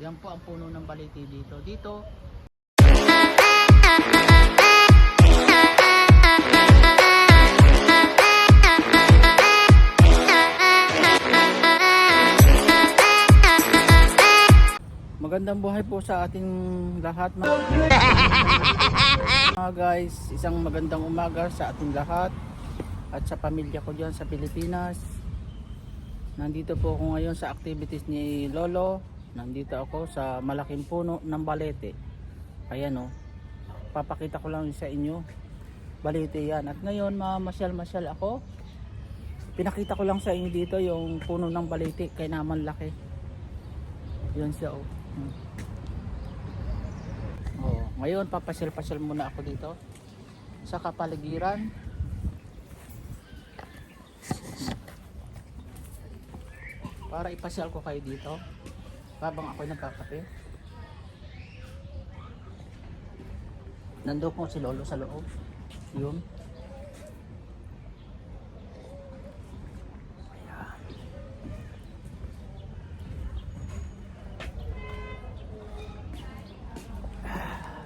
Yan po ang puno ng baliti dito. Dito, Magandang buhay po sa ating lahat mga Mga guys, isang magandang umaga sa ating lahat at sa pamilya ko dyan sa Pilipinas. Nandito po ako ngayon sa activities ni Lolo. Nandito ako sa malaking puno ng balete. Ayan o. Papakita ko lang sa inyo. Balete yan. At ngayon mamasyal-masyal ako. Pinakita ko lang sa inyo dito yung puno ng balete. Kaya naman laki. Yun siya oh. Hmm. Oh, ngayon papasyal-pasyal muna ako dito sa kapaligiran. Para ipasyal ko kayo dito habang ako nagkakape. Nandun po si Lolo sa loob. Yun.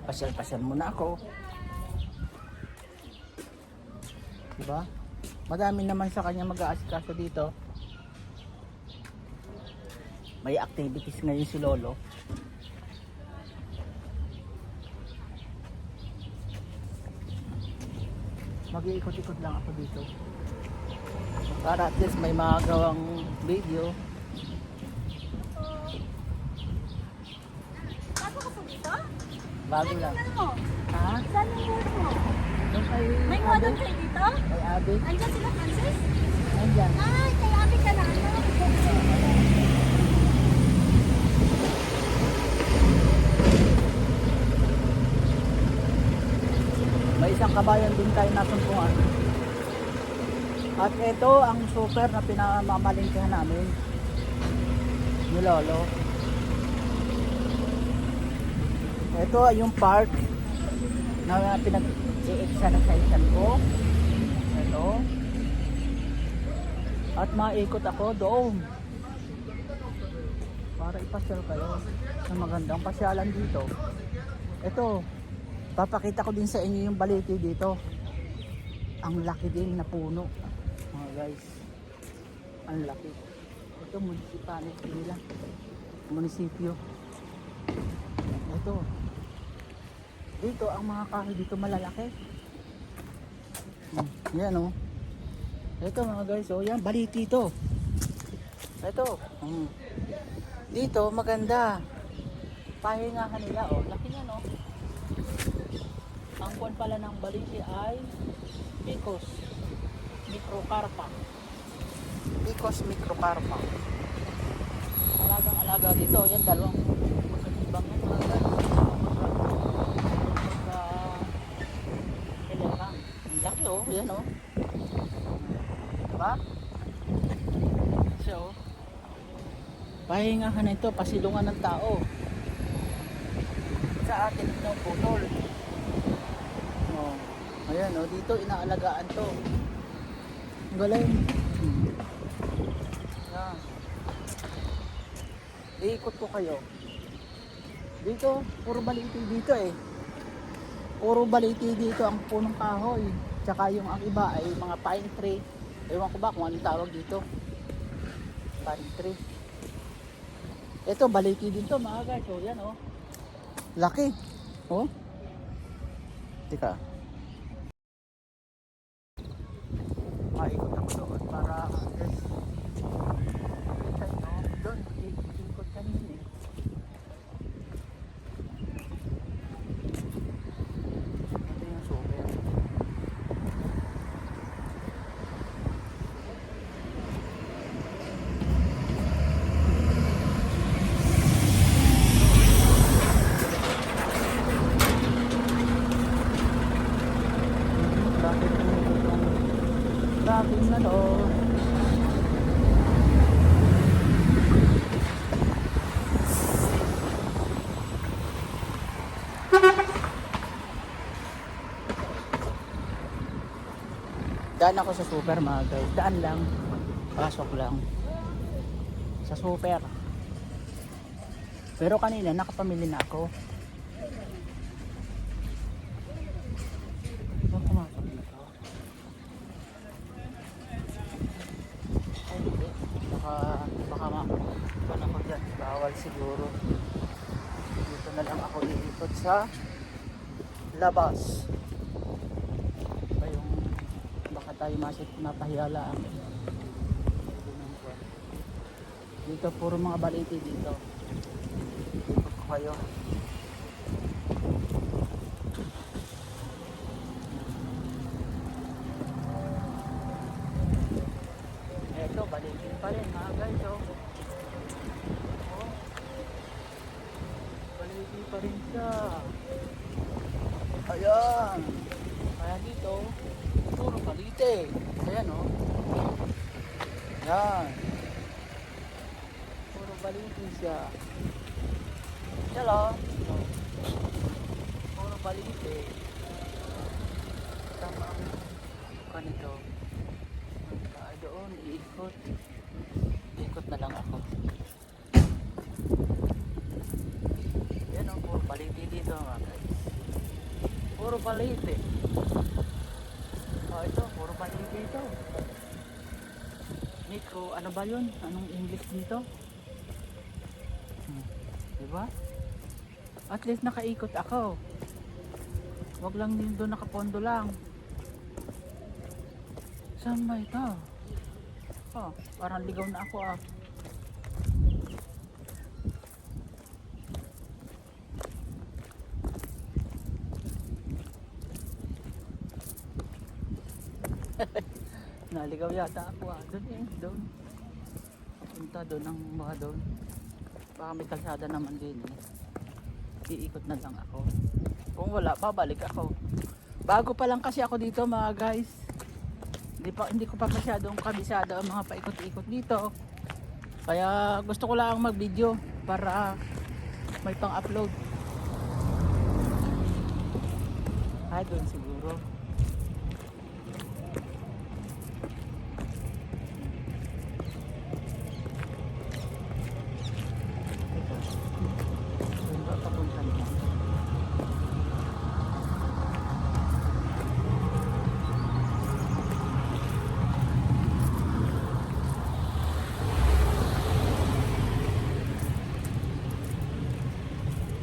Pasyal-pasyal muna ako. Diba? Madami naman sa kanya mag-aasikaso dito. May activities ngayon si Lolo. Mag-iikot-ikot lang ako dito. Para at least may magawang video. Bago ka dito? Bago lang. Ano mo? Ha? Saan yung work mo? Kay May Abby? model kayo dito? Kay Abby? Andiyan sila, Francis? Nandyan. Ay, kay Abby ka na. Ano? Isang kabayan din tayo nasumpungan. At ito ang super na pinamamalingkihan namin ni Lolo. Ito ay yung park na pinag-i-exercise ko. Ito. At maikot ako doon. Para ipasyal kayo sa magandang pasyalan dito. Ito, papakita ko din sa inyo yung baliti dito. Ang laki din na puno. Mga guys. Ang laki. Ito, municipality nila. Munisipyo. Ito. Dito, ang mga kahoy dito malalaki. Hmm, Yan oh. Ito mga guys, oh yan, baliti ito. Ito. Hmm. Dito, maganda. Pahingahan nila, oh. Laki niya, no? Ang buwan pala ng baliti ay Picos microcarpa. Picos microcarpa. Alagang alaga dito. Yan, dalawang magkakibang yan. Ang laki, oh. Yan, oh. Diba? Oh. Pahingahan na ito, pasilungan ng tao. Sa atin ng putol. Ayan, oh, dito inaalagaan to. Ang galing. Hmm. Yan. Iikot ko kayo. Dito, puro baliti dito eh. Puro baliti dito ang punong kahoy. Tsaka yung ang iba ay mga pine tree. Ewan ko ba kung anong tawag dito. Pine tree. Ito, baliti din to mga guys. So, yan oh. Laki. Oh. Tika. Maikot ako doon para yes. Kita nyo, doon, ikot kanina eh. Ito yung super. Bakit itong traffic na to? Daan ako sa super mga guys. Daan lang. Pasok lang. Sa super. Pero kanina nakapamili na ako. Ano siguro. Dito na lang ako iikot sa labas. Ba yung, baka tayo masit, mapahiyala ang dito puro mga baliti dito. Ko kayo. Eto, balikin pa rin mga guys, oh. Oh. Balikin pa rin siya. Ayan. Kaya dito, puro balite. Ayan, oh. Ayan. Puro siya. Hello. Puro balite. Tama ang kanito. Doon, iikot. Iikot na lang ako. Yan o, puro balite dito mga guys. Puro balite. Oh, ito, puro balite ito. Nico, ano ba yun? Anong English dito? Diba? At least nakaikot ako. Wag lang din doon nakapondo lang. Saan ba ito? Oh, parang ligaw na ako ah. Naligaw yata ako ah. Doon eh, doon. Papunta doon ang mga doon. Baka may kalsada naman din eh. Iikot na lang ako. Kung wala, babalik ako. Bago pa lang kasi ako dito mga guys. Hindi, pa, hindi ko pa masyadong kabisado ang mga paikot-ikot dito. Kaya gusto ko lang mag-video para may pang-upload. Ay, doon siguro. Ito. Doon ba papunta niya?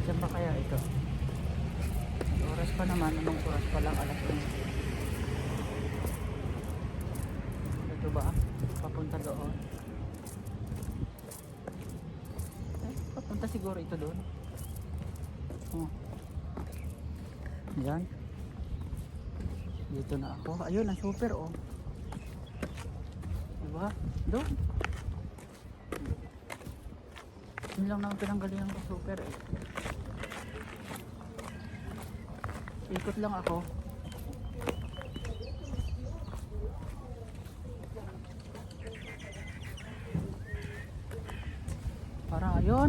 Saan ba kaya ito? May oras pa naman. Anong oras pa lang? Alas 1. Ito ba? Papunta doon. Eh, papunta siguro ito doon. Oh. Yan. Dito na ako. Ayun, ang super oh. Diba? Doon. Yun lang naman pinanggalingan ko super eh. Ikot lang ako.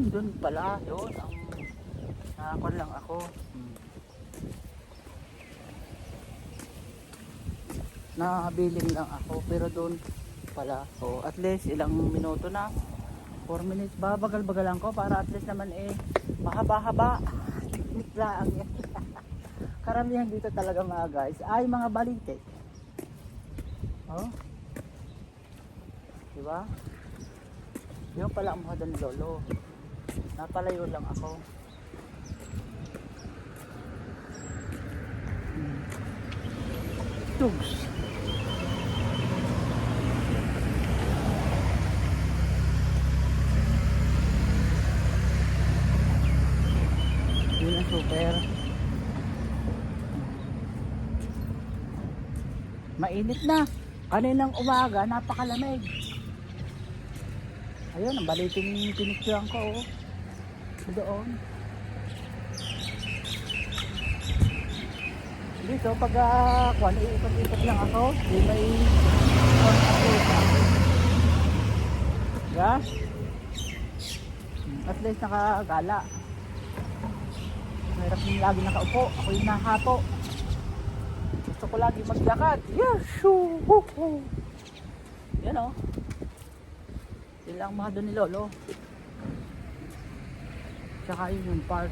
Dun pala. Yun, ang nakakon lang ako. Hmm. Nakabiling lang ako, pero doon pala. So, at least ilang minuto na. 4 minutes, babagal-bagalan ko para at least naman eh, mahaba-haba. Technique lang yan. Karamihan dito talaga mga guys ay mga balite. Oh. Diba? Yung pala ang mga doon lolo. Napalayo lang ako. Tugs. Yun ang super. Mainit na. Kaninang umaga, napakalamig. Ayun, ang baliting pinicturean ko. Oh. Doon. Dito, pag uh, kwan, iikot-ikot lang ako. Di may kwan ako. Yeah? At least nakagala. Mahirap yung lagi nakaupo. Ako yung nahapo. Gusto ko lagi maglakad. Yes! Shoo! Hoo! Hoo! Yan o. Sila ang mga doon ni Lolo. Tsaka yun yung park.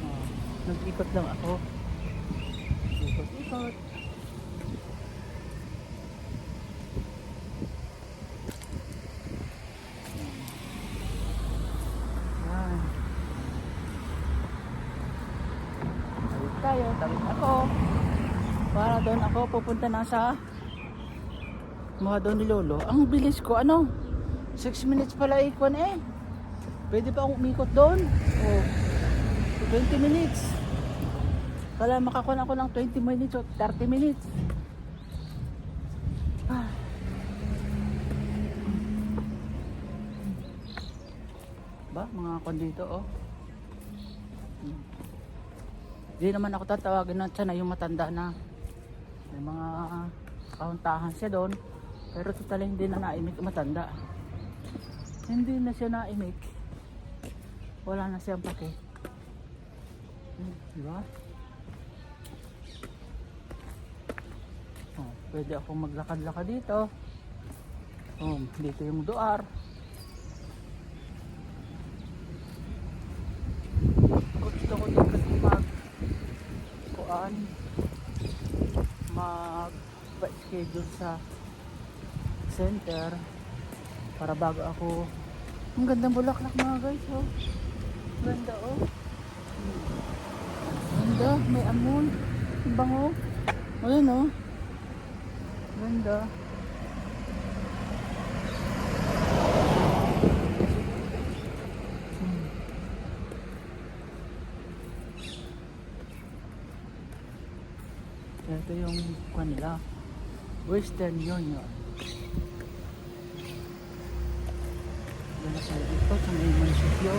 Oh, nag-ikot lang ako. Ikot-ikot. Tayo, tawid ako. Para doon ako pupunta na sa mga doon ni Lolo. Ang bilis ko, ano? 6 minutes pala ikon eh. Pwede pa akong umikot doon. Oh, 20 minutes. Kala makakuha ako ng 20 minutes o 30 minutes. Ah. Ba, mga kon dito oh. Hmm. Di naman ako tatawagin na siya na yung matanda na. May mga kauntahan siya doon. Pero total hindi na naimik matanda. Hindi na siya naimik. Wala na siyang pake. Hmm, di ba? Oh, pwede akong maglakad-lakad dito. Oh, dito yung duar. Gusto ko din kasi mag kuan mag schedule sa center para bago ako ang gandang bulaklak mga guys oh ganda oh. Ganda may amoy. Ang bango. Ayun oh. Ganda ito yung kanila. Western Union. Yan sa dito sa may munisipyo.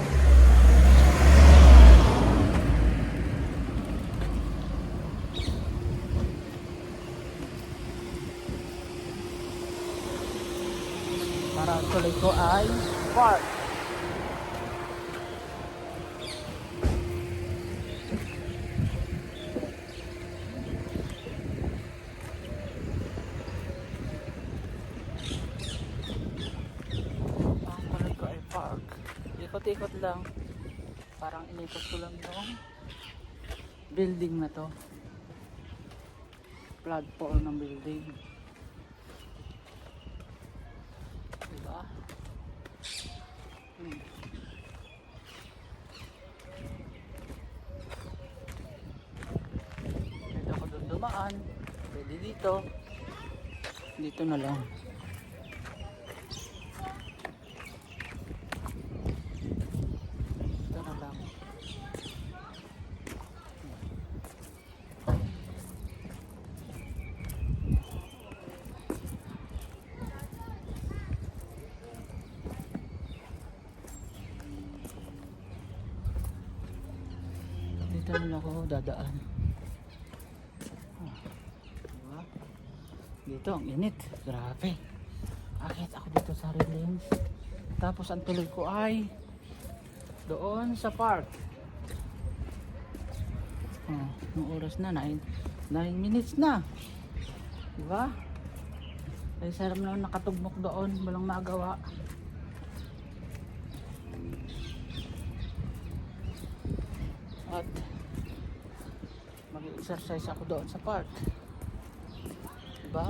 Tuloy ko ay park. Ang tuloy ko ay park. Ikot-ikot lang. Parang inikot ko lang yung building na to. Platform ng building. Diba? Hmm. Pwede ako doon dumaan. Pwede dito. Dito na lang. Dito na lang. Dito na lang ako dadaan. Ah, diba? Dito ang init. Grabe. Akit ako dito sa railings. Tapos ang tuloy ko ay doon sa park. Oh, yung oras na 9 9 minutes na. Diba? Ay sarap na nakatugmok doon, walang magawa. At mag-exercise ako doon sa park. Diba?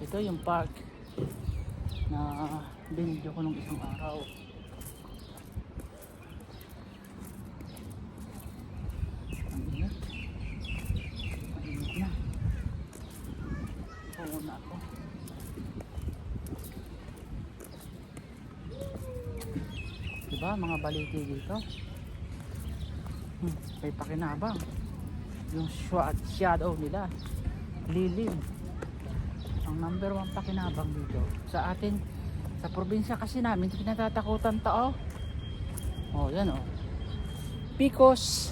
Ito yung park na binidyo ko nung isang araw. Ang init. Mainit na. Oo na ako. Diba mga baliti dito? Hmm, may pakinabang. Yung shadow nila. Lilim. Ang number one pakinabang dito. Sa atin sa probinsya kasi namin kinatatakutan tao oh. Yan oh. Picos.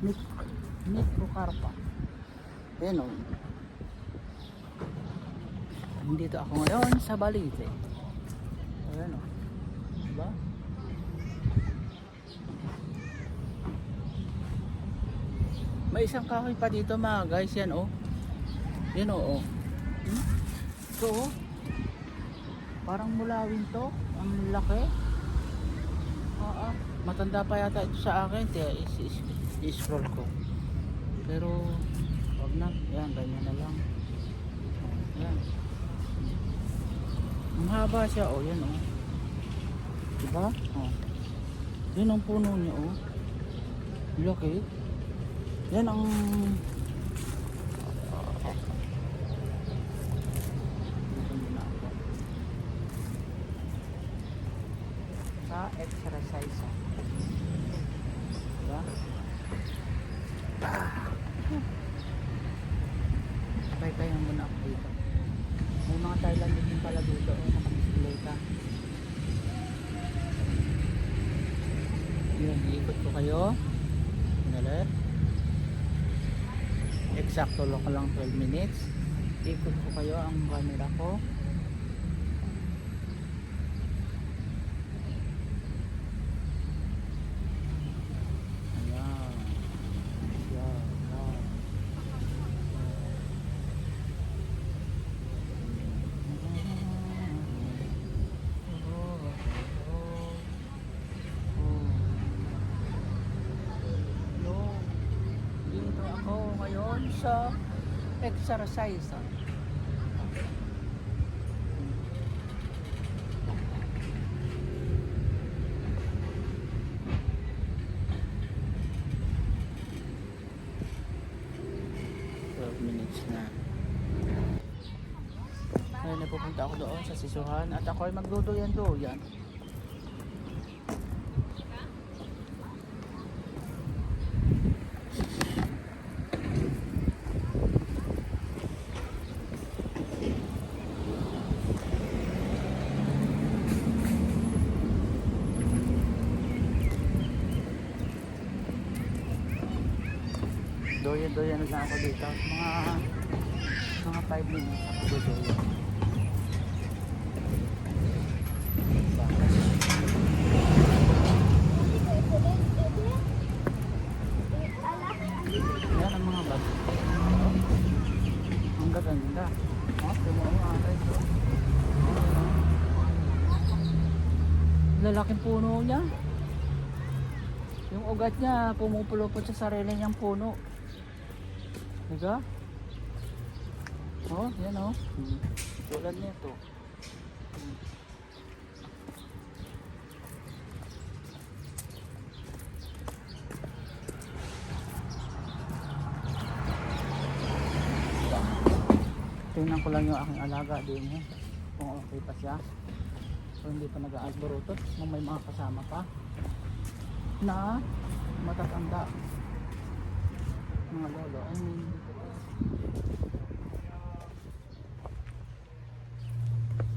Mic- Microcarpa. Yan oh. Dito ako ngayon sa Balite oh yan oh diba may isang kahoy pa dito mga guys yan oh yan oh, oh. Hmm? Ito oh. Parang mulawin to. Ang laki. Oo. Matanda pa yata ito sa akin. Kaya is- is- i-scroll ko. Pero, wag na. Yan, ganyan na lang. Yan. Ang haba siya. Oh, yan oh. Diba? Oh. Yan ang puno niya oh. Laki. Yan ang. Sa exercise. Diba? Ah. Bye-bye na muna ako dito. May mga Thailand din pala dito. Oh, nakabisikleta. Yun, iikot ko kayo. Sandali. Eksakto lang ko lang 12 minutes. Ikot ko kayo ang camera ko. Ayan. Ayan. Ayan. Yo, dito ako ngayon sa exercise. minutes na. Ngayon na pupunta ako doon sa sisuhan at ako ay magduduyan-duyan. Doyan-doyan na lang ako dito. Mga mga 5 minutes ako doyan. Yan ang mga bag. Ang gaganda. Oh, tumuha mo ata ito. Lalaking puno niya. Yung ugat niya, pumupulupot sa sarili niyang puno. Diba? Oh, yan oh. Hmm. Tulad nito. Hmm. Tingnan ko lang yung aking alaga din eh. Kung okay pa siya. Kung hindi pa nag-aalborotot. Kung may mga kasama pa. Na matatanda. Mga lolo. I mean,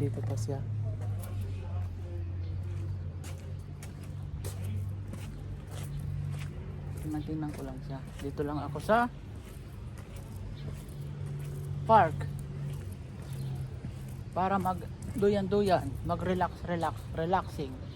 dito pa siya. Tingnan ko lang siya. Dito lang ako sa park para mag duyan-duyan, mag-relax, relax, relaxing.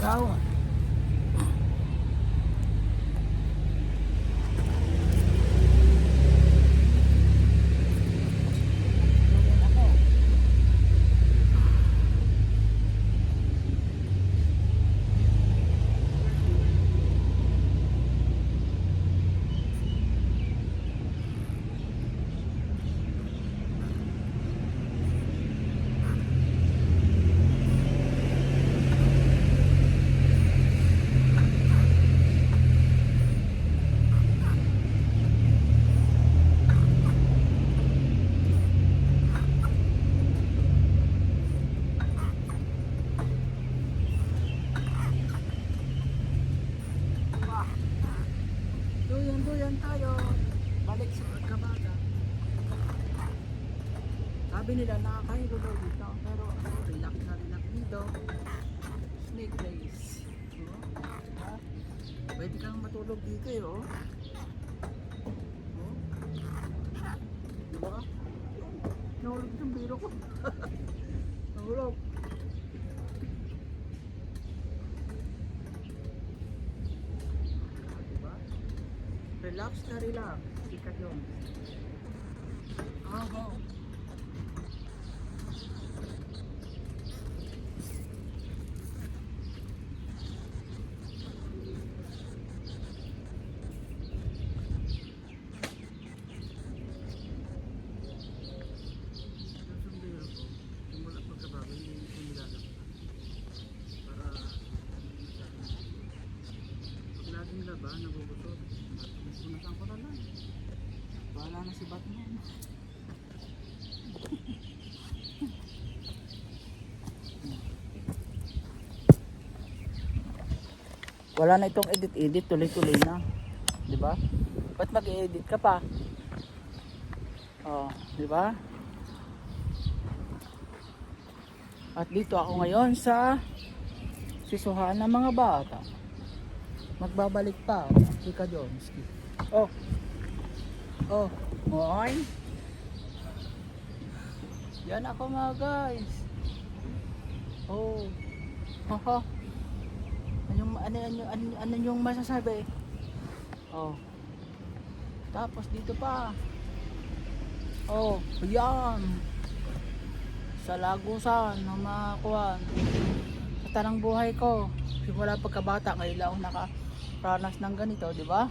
Ito nila nakakahigo daw dito. Pero ano, relax na relax dito. Snake place. Oh, diba? Pwede kang matulog dito eh, oh. oh. Diba? Nahulog yung biro ko. Nahulog. Diba? Relax na relax. Sikat yung. Si Batman. Wala na itong edit-edit, tuloy-tuloy na. 'Di ba? Ba't mag-edit ka pa? Oh, 'di ba? At dito ako ngayon sa sisuhan ng mga bata. Magbabalik pa. Oh. Chika Johnski. Oh. Oh. Moin. Yan ako mga guys. Oh. Haha. Ano ano ano ano, ano yung masasabi? Oh. Tapos dito pa. Oh, yan. Sa lagusan ng mga kuwan. Sa tanang buhay ko. Simula pagkabata, ngayon lang ako nakaranas ng ganito, di ba?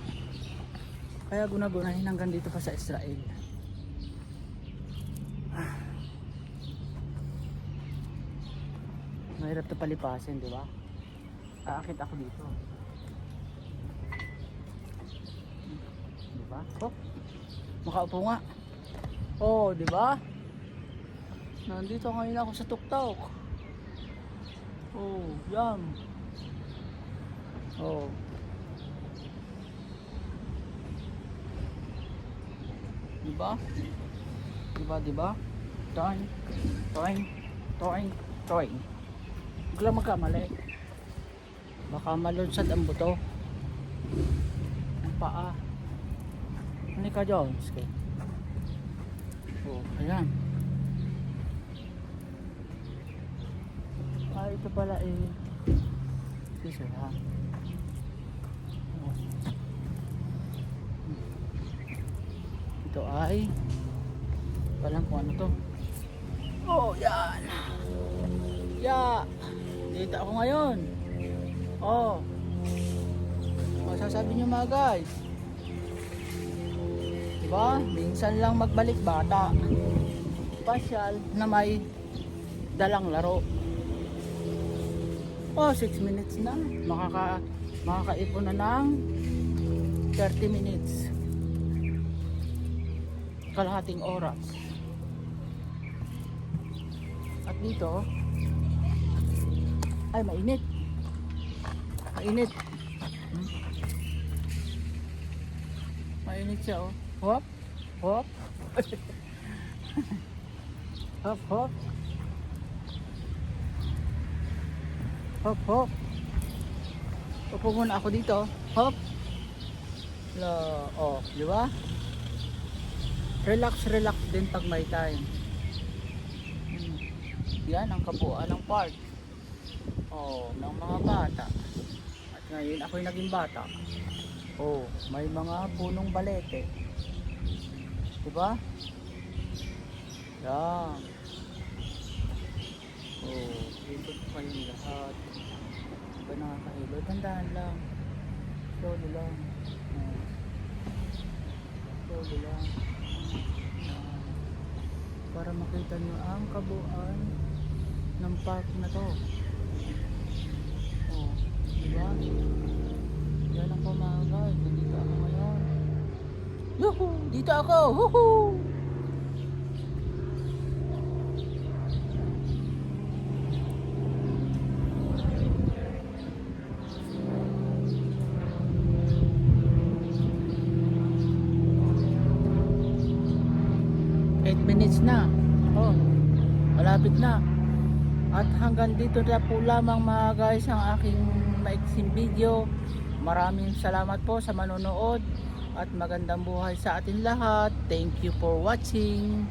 Kaya gunagunahin hanggang dito pa sa Israel. Mahirap to palipasin, di ba? Aakit ako dito. Di ba? Oh, makaupo nga. Oh, di ba? Nandito ngayon ako sa tuktok. Oh, yan. Oh. Di ba? Di ba, di ba? Toing, toing, toing, toing. Huwag lang magkamali. Baka malunsad ang buto. Ang paa. Ano ka, Jones? Okay. Oh, ayan. Ah, ito pala eh. Sisir ha. Oh. Ito ay walang kung ano to. Oh, yan. Ya. Dito ako ngayon. Oh. Masasabi niyo mga guys. Diba? Minsan lang magbalik bata. Pasyal na may dalang laro. Oh, 6 minutes na. Makaka makakaipon na ng 30 minutes. Kalahating oras. At dito, ay mainit. Mainit. Hmm? Mainit siya oh. Hop. Hop. hop, hop. Hop, hop. Upo muna ako dito. Hop. Lo, oh, di ba? Relax, relax din pag may time. Hmm. Yan ang kabuuan ng park. Oh, ng mga bata. At ngayon ako'y naging bata. Oh, may mga punong balete. Di ba? Yan. Oh, ikot ko kayong lahat. Di ba nakakahilo? Tandaan lang. Slowly lang. Oh. Lang. Para makita nyo ang kabuuan ng park na to. Oh, di ba? Yan mga guys. Nandito ako ngayon. Yuhu! Dito ako! Huhu! Eight minutes na. Oh, malapit na. At hanggang dito na po lamang mga guys ang aking maiksing video. maraming salamat po sa manonood at magandang buhay sa atin lahat. Thank you for watching.